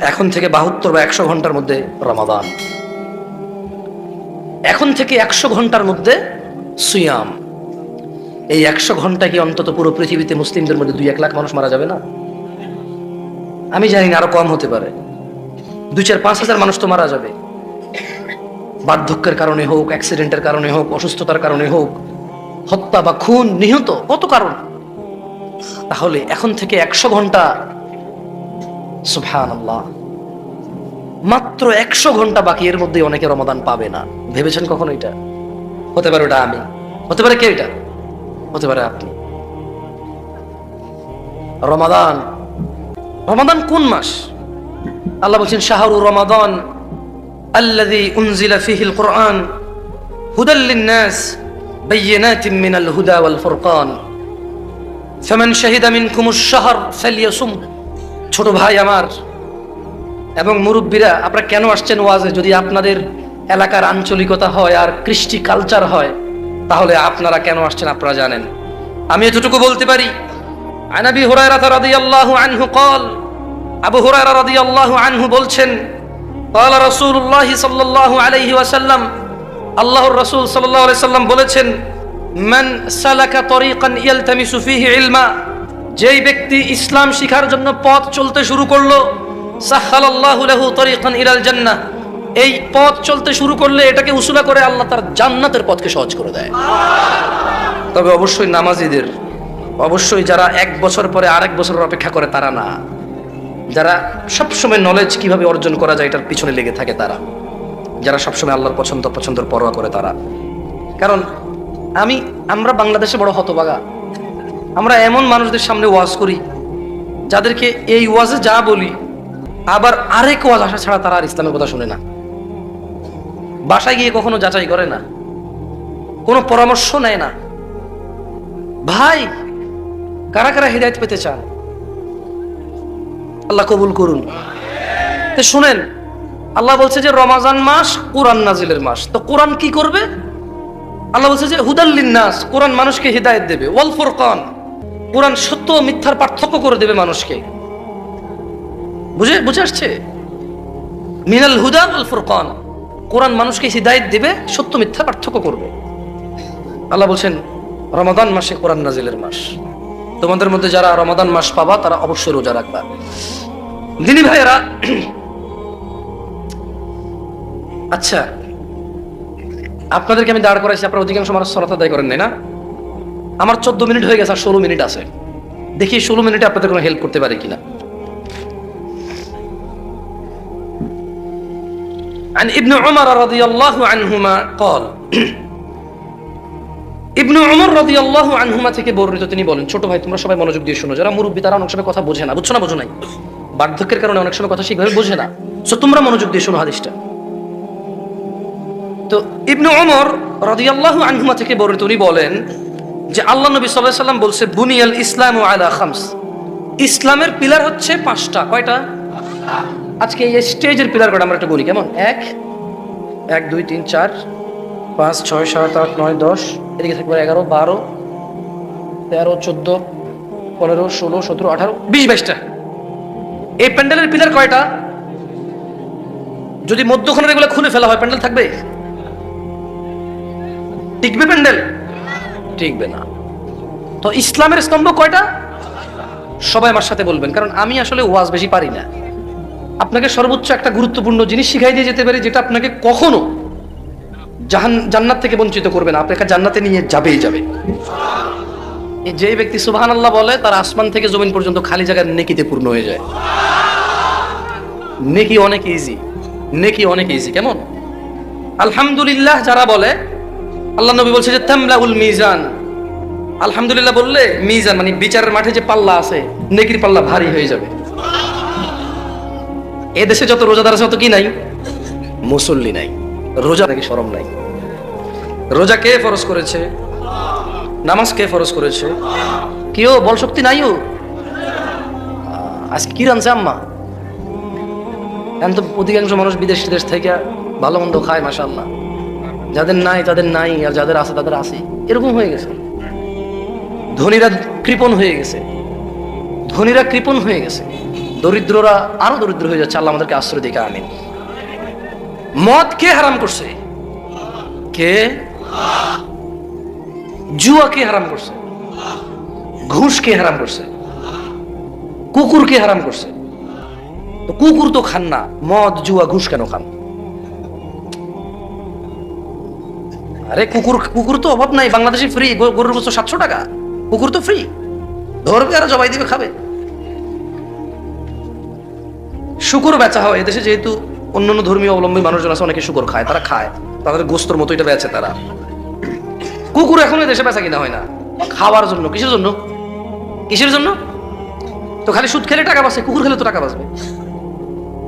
এখন থেকে বাহাত্তর বা একশো ঘণ্টার মধ্যে রমাদান। এখন থেকে একশো ঘণ্টার মধ্যে সুয়াম। এই একশো ঘণ্টা কি অন্তত পুরো পৃথিবীতে মুসলিমদের মধ্যে দুই এক লাখ মানুষ মারা যাবে না? আমি জানি না, আরও কম হতে পারে। দুই চার পাঁচ হাজার মানুষ তো মারা যাবে। বার্ধক্যের কারণে হোক, অ্যাক্সিডেন্টের কারণে হোক, অসুস্থতার কারণে হোক, হত্যা বা খুন নিহত, কত কারণ? তাহলে এখন থেকে একশো ঘণ্টা সুফহান মাত্র একশো ঘণ্টা বাকি, এর মধ্যে অনেকে রমাদান পাবে না। ভেবেছেন কখন এটা? হতে পারে ওটা আমি। হতে পারে কে এটা? হতে পারে আপনি। রমাদান। রমাদান কোন মাস? আল্লাহ বলছেন শাহরু রমাদান আল্লাযী উনজিলা ফীহিল কুরআন হুদাল লিন-নাস বায়িনাতিন মিনাল হুদা ওয়াল ফুরকান। ফামান শাহিদা মিনকুমুশ শাহর ফালইয়াসুম ছোট ভাই আমার এবং মুরব্বীরা আপনারা কেন আসছেন ওয়াজে যদি আপনাদের এলাকার আঞ্চলিকতা হয় আর কৃষ্টি কালচার হয় তাহলে আপনারা কেন আসছেন আপনারা জানেন আমি এতটুকু বলতে পারি আনাবি হুরায়রা রাদিয়াল্লাহু আনহু قال আবু হুরায়রা রাদিয়াল্লাহু আনহু বলছেন قال رسول الله صلى الله عليه وسلم আল্লাহর রাসূল সাল্লাল্লাহু আলাইহি সাল্লাম বলেছেন মান সালাকা তরিকান ইয়ালতামিসু ফীহি ইলমা যেই ব্যক্তি ইসলাম শিখার জন্য পথ চলতে শুরু করল সাহালাল্লাহু লাহু তরিকান ইলাল জান্নাহ। এই পথ চলতে শুরু করলে এটাকে উসুলা করে আল্লাহ তার জান্নাতের পথকে সহজ করে দেয়। তবে অবশ্যই নামাজিদের, অবশ্যই যারা এক বছর পরে আরেক বছরের অপেক্ষা করে তারা না। যারা সবসময় নলেজ কীভাবে অর্জন করা যায় এটার পিছনে লেগে থাকে তারা। যারা সবসময় আল্লাহর পছন্দ, পছন্দের পরোয়া করে তারা। কারণ আমি, আমরা বাংলাদেশে বড় হতবাগা আমরা এমন মানুষদের সামনে ওয়াজ করি, যাদেরকে এই ওয়াজে যা বলি, আবার আরেক ওয়াজ আসা ছাড়া তারা আর ইসলামের কথা শুনে না। বাসায় গিয়ে কখনো যাচাই করে না, কোনো পরামর্শ নেয় না। ভাই, কারা কারা হৃদায়ত পেতে চান? আল্লাহ কবুল করুন। তো শুনেন, আল্লাহ বলছে যে রমাজান মাস কোরআন নাজিলের মাস। তো কোরআন কি করবে? আল্লাহ বলছে যে হুদাল্লিন নাস কোরআন মানুষকে হৃদায়ত দেবে। ওয়াল ফুরকান। কোরআন সত্য মিথ্যার পার্থক্য করে দেবে মানুষকে। বুঝে বুঝে আসছে? মিনাল হুদা আল ফুরকান। কোরআন মানুষকে হৃদায়ত দেবে, সত্য, মিথ্যা পার্থক্য করবে। আল্লাহ বলছেন, রমাদান মাসে কোরআন নাজিলের মাস। তোমাদের মধ্যে যারা রমাদান মাস পাবা, তারা অবশ্যই রোজা রাখবা। দিনী ভাইয়েরা আচ্ছা আপনাদেরকে আমি দাঁড় করাইছি, আপনার অধিকাংশ মানুষ সলাত আদায় করেন না? আমার চোদ্দ মিনিট হয়ে গেছে আর ষোলো মিনিট আছে দেখি ষোলো মিনিটে আপনাদের কোনো হেল্প করতে পারে কিনা عن ابن عمر رضي الله عنهما قال ইবনু উমর রাদিয়াল্লাহু আনহুমা থেকে বর্ণিত তিনি বলেন ছোট ভাই তোমরা সবাই মনোযোগ দিয়ে শোনো যারা মুরব্বী তারা অনেক সময় কথা বোঝে না বুঝছো না বোঝো নাই বার্ধক্যের কারণে অনেক সময় কথা ঠিকভাবে বোঝে না সো তোমরা মনোযোগ দিয়ে শোনো হাদিসটা তো ইবনু উমর রাদিয়াল্লাহু আনহুমা থেকে বর্ণিত উনি বলেন যে আল্লাহ নবী আলাইহি সাল্লাম বলছে, বুনিয়াল ইসলাম ও আলা খামস। ইসলামের পিলার হচ্ছে পাঁচটা। কয়টা? আজকে এই স্টেজের পিলার কয়টা? আমরা একটা বলি, কেমন? এক এক, দুই, তিন, চার, পাঁচ, ছয়, সাত, আট, নয়, দশ, এদিকে থাকবে এগারো, বারো, তেরো, চোদ্দ, পনেরো, ষোলো, সতেরো, আঠারো, বিশ, বাইশটা। এই প্যান্ডেলের পিলার কয়টা? যদি মধ্যখানের এগুলো খুলে ফেলা হয়, প্যান্ডেল থাকবে? টিকবে প্যান্ডেল? টিকবে না। তো ইসলামের স্তম্ভ কয়টা? সবাই আমার সাথে বলবেন, কারণ আমি আসলে ওয়াজ বেশি পারি না। আপনাকে সর্বোচ্চ একটা গুরুত্বপূর্ণ জিনিস শিখাই দিয়ে যেতে পারি, যেটা আপনাকে কখনো জাহান, জান্নাত থেকে বঞ্চিত করবে না। আপনাকে জান্নাতে নিয়ে যাবেই যাবে। যে ব্যক্তি সুবহান আল্লাহ বলে, তার আসমান থেকে জমিন পর্যন্ত খালি জায়গায় নেকিতে পূর্ণ হয়ে যায়। নেকি অনেক ইজি নেকি অনেক ইজি কেমন? আলহামদুলিল্লাহ যারা বলে আল্লাহ নবী বলছে যে তামলাউল মিজান। আলহামদুলিল্লাহ বললে, মিজান মানে বিচারের মাঠে যে পাল্লা আছে, নেকির পাল্লা ভারী হয়ে যাবে। এ দেশে যত রোজাদার আছে, তত কি নাই? মুসল্লি নাই। রোজা নাকি সরম নাই। রোজা কে ফরজ করেছে? নামাজ কে ফরজ করেছে? কেউ বল শক্তি নাই ও? আজকে কি রানছে আম্মা? এখন তো অধিকাংশ মানুষ বিদেশ দেশ থেকে ভালো মন্দ খায় মাসাল্লাহ যাদের নাই, তাদের নাই, আর যাদের আছে, তাদের আছে। এরকম হয়ে গেছে। ধনীরা কৃপণ হয়ে গেছে। ধনীরা কৃপণ হয়ে গেছে। দরিদ্ররা আরও দরিদ্র হয়ে যাচ্ছে। আল্লাহ আমাদেরকে আশ্রয় দিকে, আমিন। মদ কে হারাম করছে? কে? জুয়া কে হারাম করছে? ঘুষ কে হারাম করছে? কুকুর কে হারাম করছে? কুকুর তো খান না। মদ, জুয়া, ঘুষ কেন খান? আরে কুকুর কুকুর তো অভাব নাই, বাংলাদেশে ফ্রি গরুর বছর সাতশো টাকা। কুকুর তো ফ্রি ধরবে আর জবাই দিবে, খাবে। শুকুর বেচা হয়। এদেশে যেহেতু অন্যান্য ধর্মীয় অবলম্বী মানুষজন আছে, অনেকে শুকুর খায়, তারা খায়। তাদের গোস্তর মতো এটা বেচে তারা। কুকুর এখন দেশে বেচা কিনা হয় না। খাওয়ার জন্য। কিসের জন্য? কিসের জন্য? তো খালি সুদ খেলে টাকা বাঁচে, কুকুর খেলে তো টাকা বাঁচবে।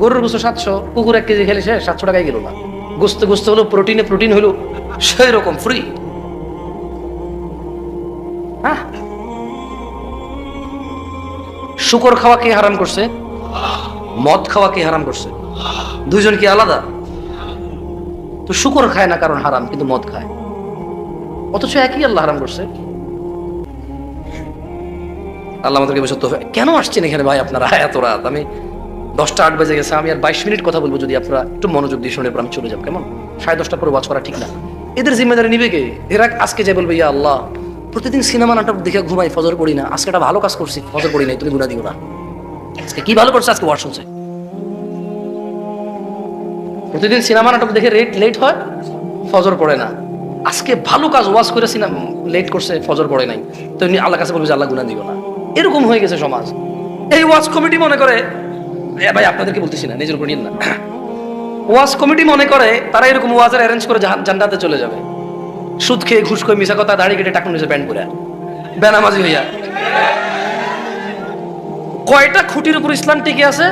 গরুর গোস্ত সাতশো, কুকুর এক কেজি খেলে সে সাতশো টাকায় গেল না। গোস্ত গোস্ত হলো প্রোটিনে প্রোটিন হলো সেই রকম ফ্রি হ্যাঁ? শুকর খাওয়া কে হারাম করছে? মদ খাওয়া কে হারাম করছে? দুইজন কি আলাদা? তো শুকর খায় না কারণ হারাম, কিন্তু মদ খায়। অথচ একই আল্লাহ হারাম করছে। আল্লাহ আমাদেরকে বসে তো কেন আসছেন এখানে ভাই আপনারা? এত রাত, আমি দশটা আট বেজে গেছে, আমি আর বাইশ মিনিট কথা বলব যদি আপনারা একটু মনোযোগ দিয়ে শুনে আমি চলে যাব, কেমন? সাড়ে দশটার পরে ওয়াচ করা ঠিক না। এদের জিম্মেদারি নিবে কে? এরা আজকে যে বলবে, ইয়া আল্লাহ, প্রতিদিন সিনেমা নাটক দেখে ঘুমাই, ফজর পড়ি না। আজকে একটা ভালো কাজ করছি, ফজর পড়ি নাই, তুমি গুণা দিও না। আজকে কি ভালো করছে? আজকে ওয়াশ শুনছে। প্রতিদিন সিনেমা নাটক দেখে রেট লেট হয়, ফজর পড়ে না। আজকে ভালো কাজ, ওয়াজ করে সিনেমা লেট করছে, ফজর পড়ে নাই। তো আল্লাহ কাছে বলবে যে, আল্লাহ গুণা দিও না। এরকম হয়ে গেছে সমাজ। এই ওয়াজ কমিটি মনে করে ভাই, আপনাদেরকে বলতেছি না, নিজের উপর নিন না। ওয়াজ কমিটি মনে করে তারা এরকম ওয়াজের অ্যারেঞ্জ করে জান্নাতে চলে যাবে। সুদ খেয়ে ঘুষ খেয়ে মিশা কথা দাড়ি কেটে টাকুন নিচে প্যান্ট করে। বেনামাজি হইয়া। কয়টা খুঁটির উপর ইসলাম টিকে আছে?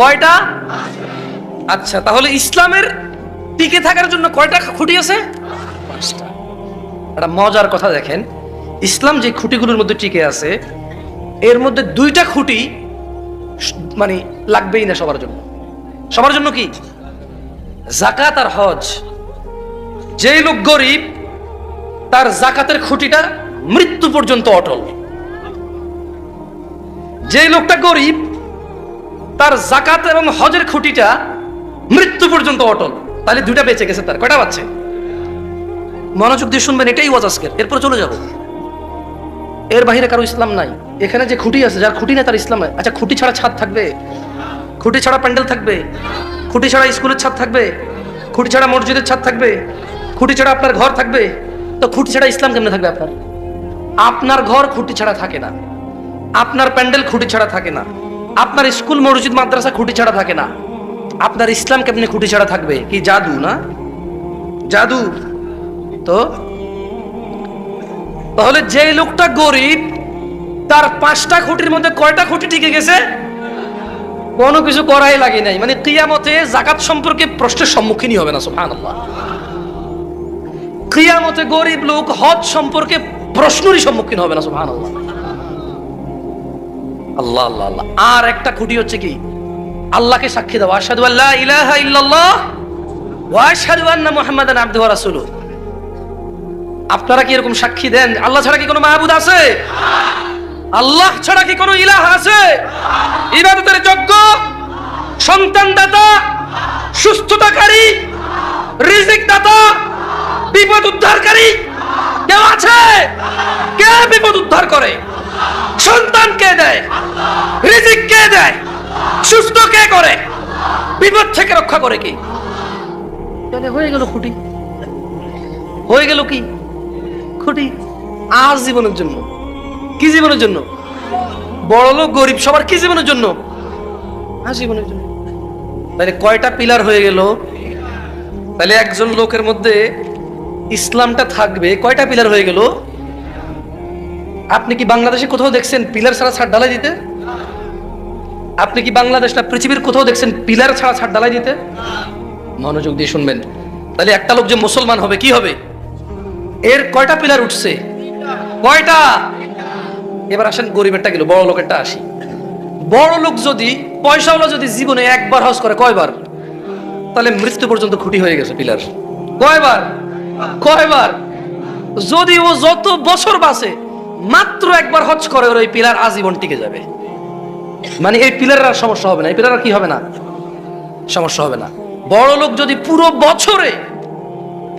কয়টা? আচ্ছা তাহলে ইসলামের টিকে থাকার জন্য কয়টা খুঁটি আছে? একটা মজার কথা দেখেন, ইসলাম যে খুঁটিগুলোর মধ্যে টিকে আছে, এর মধ্যে দুইটা খুঁটি মানে লাগবেই না সবার জন্য। সবার জন্য কি? জাকাত আর হজ। যেই লোক গরিব, তার জাকাতের খুঁটিটা মৃত্যু পর্যন্ত অটল। যে লোকটা গরিব, তার জাকাত এবং হজের খুঁটিটা মৃত্যু পর্যন্ত অটল। তাহলে দুইটা বেঁচে গেছে তার। কয়টা বাচ্চে মনোযোগ দিয়ে শুনবেন, এটাই ওয়াজ আজকের। এরপর চলে যাব। এর বাইরে কারও ইসলাম নাই। এখানে যে খুঁটি আছে যার খুঁটি না তার ইসলাম আচ্ছা খুঁটি ছাড়া ছাদ থাকবে খুঁটি ছাড়া প্যান্ডেল থাকবে খুঁটি ছাড়া স্কুলের ছাদ থাকবে খুঁটি ছাড়া মসজিদের ছাদ থাকবে খুঁটি ছাড়া আপনার ঘর থাকবে তো খুঁটি ছাড়া ইসলাম কেমনে থাকবে আপনার আপনার ঘর খুঁটি ছাড়া থাকে না আপনার প্যান্ডেল খুঁটি ছাড়া থাকে না আপনার স্কুল মসজিদ মাদ্রাসা খুঁটি ছাড়া থাকে না আপনার ইসলাম কেমনি খুঁটি ছাড়া থাকবে কি জাদু না জাদু তো তাহলে যে লোকটা গরিব তার পাঁচটা খুঁটির মধ্যে কয়টা খুঁটি টিকে গেছে? কোনো কিছু করাই লাগে নাই। মানে কিয়ামতে জাকাত সম্পর্কে প্রশ্নের সম্মুখীনই হবে না, সুবহানাল্লাহ। কিয়ামতে গরিব লোক হজ সম্পর্কে প্রশ্নেরই সম্মুখীন হবে না, সুবহানাল্লাহ। আল্লাহ আল্লাহ আল্লাহ। আর একটা খুঁটি হচ্ছে কি? আল্লাহকে সাক্ষী দাও। আশহাদু আল্লাহ ইলাহা ইল্লাল্লাহ ওয়া আশহাদু আন্না মুহাম্মাদান আবদুহু ওয়া আপনারা কি এরকম সাক্ষী দেন? আল্লাহ ছাড়া কি কোনো মাহবুদ আছে? আল্লাহ ছাড়া কি কোনো ইলাহ আছে? ইবাদতের যোগ্য সন্তান দাতা সুস্থতাকারী রিজিক দাতা বিপদ উদ্ধারকারী কেউ আছে? কে বিপদ উদ্ধার করে? সন্তান কে দেয়? রিজিক কে দেয়? সুস্থ কে করে? বিপদ থেকে রক্ষা করে কি? হয়ে গেল খুঁটি। হয়ে গেল কি? খুঁটি। আর জীবনের জন্য। কি জীবনের জন্য? বড় লোক গরিব সবার কি জীবনের জন্য? আর জীবনের জন্য। তাহলে কয়টা পিলার হয়ে গেল? তাহলে একজন লোকের মধ্যে ইসলামটা থাকবে। কয়টা পিলার হয়ে গেল? আপনি কি বাংলাদেশে কোথাও দেখছেন পিলার ছাড়া ছাদ ঢালাই দিতে? আপনি কি বাংলাদেশ না পৃথিবীর কোথাও দেখছেন পিলার ছাড়া ছাদ ঢালাই দিতে? মনোযোগ দিয়ে শুনবেন। তাহলে একটা লোক যে মুসলমান হবে কি হবে? এর কয়টা পিলার উঠছে? কয়টা? এবার আসেন গরিবেরটা গেল, বড় লোকেরটা আসি। বড় লোক যদি, পয়সাওয়ালা যদি জীবনে একবার হজ করে, কয়বার? তাহলে মৃত্যু পর্যন্ত খুঁটি হয়ে গেছে পিলার। কয়বার? কয়বার? যদি ও যত বছর বাঁচে, মাত্র একবার হজ করে ওই পিলার আজীবন টিকে যাবে। মানে এই পিলারের আর সমস্যা হবে না, এই পিলার আর কি হবে না? সমস্যা হবে না। বড় লোক যদি পুরো বছরে,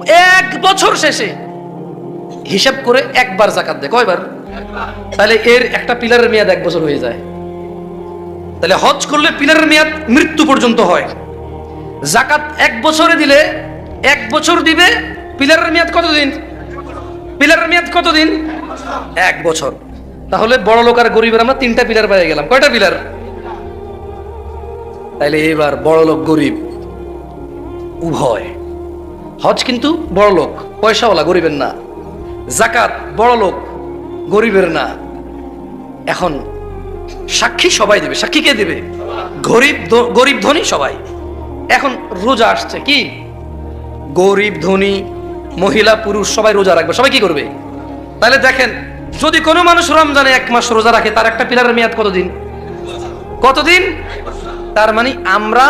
এক বছর শেষে হিসাব করে একবার জাকাত দেয়, কয়বার? তাহলে এর একটা পিলারের মেয়াদ এক বছর হয়ে যায়। তাহলে হজ করলে পিলারের মেয়াদ মৃত্যু পর্যন্ত হয়। জাকাত এক বছরে দিলে এক বছর দিবে, পিলারের মেয়াদ কতদিন? পিলারের মেয়াদ কতদিন? এক বছর। তাহলে বড় লোক আর গরিবের আমরা তিনটা পিলার পেয়ে গেলাম। কয়টা পিলার? তাইলে এবার বড় লোক, গরিব উভয়। হজ কিন্তু বড় লোক, পয়সাওয়ালা, গরিবের না। জাকাত বড় লোক গরিবের না। এখন সাক্ষী সবাই দেবে। সাক্ষী কে দেবে? গরিব গরিব ধনী সবাই। এখন রোজা আসছে কি? গরিব ধনী, মহিলা, পুরুষ সবাই রোজা রাখবে। সবাই কি করবে? তাহলে দেখেন, যদি কোনো মানুষ রমজানে এক মাস রোজা রাখে, তার একটা পিলারের মেয়াদ কতদিন? কতদিন? তার মানে আমরা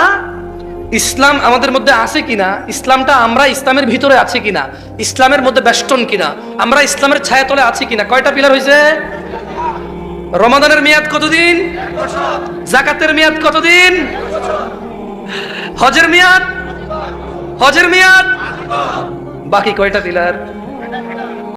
ইসলাম আমাদের মধ্যে আছে কিনা? ইসলামটা আমরা ইসলামের ভিতরে আছে কিনা? ইসলামের মধ্যে বেষ্টন কিনা? আমরা ইসলামের ছায়া তলে আছি কিনা? কয়টা পিলার হয়েছে রমাদানের মেয়াদ কতদিন? জাকাতের মেয়াদ কতদিন? হজের মেয়াদ? হজের মেয়াদ? বাকি কয়টা পিলার?